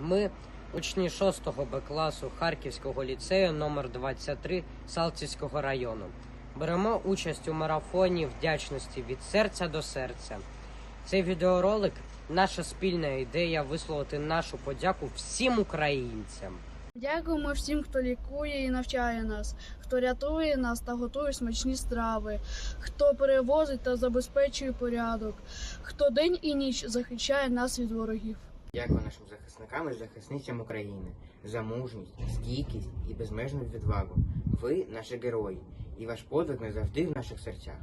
Ми, учні 6 Б класу Харківського ліцею номер 23 Салтівського району. Беремо участь у марафоні вдячності від серця до серця. Цей відеоролик наша спільна ідея висловити нашу подяку всім українцям. Дякуємо всім, хто лікує і навчає нас, хто рятує нас та готує смачні страви, хто перевозить та забезпечує порядок, хто день і ніч захищає нас від ворогів. Дякую нашим захисникам і захисницям України за мужність, стійкість і безмежну відвагу. Ви наші герої, і ваш подвиг назавжди в наших серцях.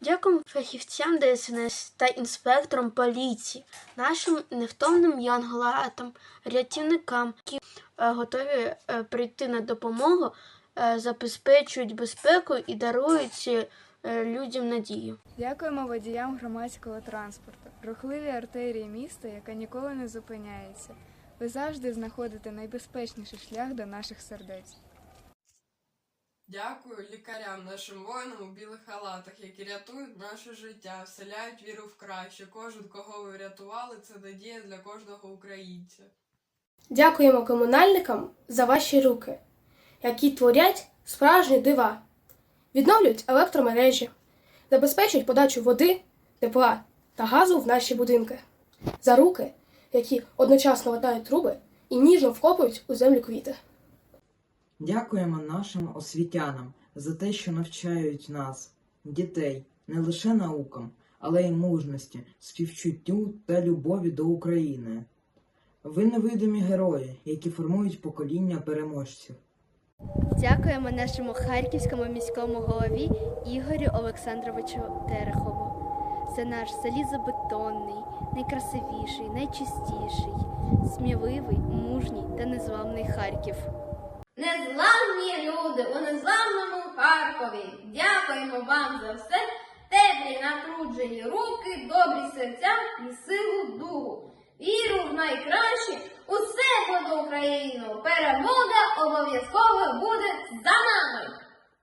Дякуємо фахівцям ДСНС та інспекторам поліції, нашим невтомним янголатам, рятівникам, які е, готові е, прийти на допомогу, е, забезпечують безпеку і дарують людям надію. Дякуємо водіям громадського транспорту, рухливі артерії міста, яка ніколи не зупиняється. Ви завжди знаходите найбезпечніший шлях до наших сердець. Дякую лікарям, нашим воїнам у білих халатах, які рятують наше життя, вселяють віру в краще. Кожен, кого ви врятували, це надія для кожного українця. Дякуємо комунальникам за ваші руки, які творять справжні дива, відновлюють електромережі, забезпечують подачу води, тепла та газу в наші будинки, за руки, які одночасно латають труби і ніжно вкопують у землю квіти. Дякуємо нашим освітянам за те, що навчають нас, дітей, не лише наукам, але й мужності, співчуттю та любові до України. Ви невидимі герої, які формують покоління переможців. Дякуємо нашому харківському міському голові Ігорю Олександровичу Терехову. Це наш залізобетонний, найкрасивіший, найчистіший, сміливий, мужній та незламний Харків. Незламні люди у незламному Харкові. Дякуємо вам за все. Теплі натруджені руки, добрі серця і силу. Найкраще, усе буде Україну. Перемога обов'язково буде за нами.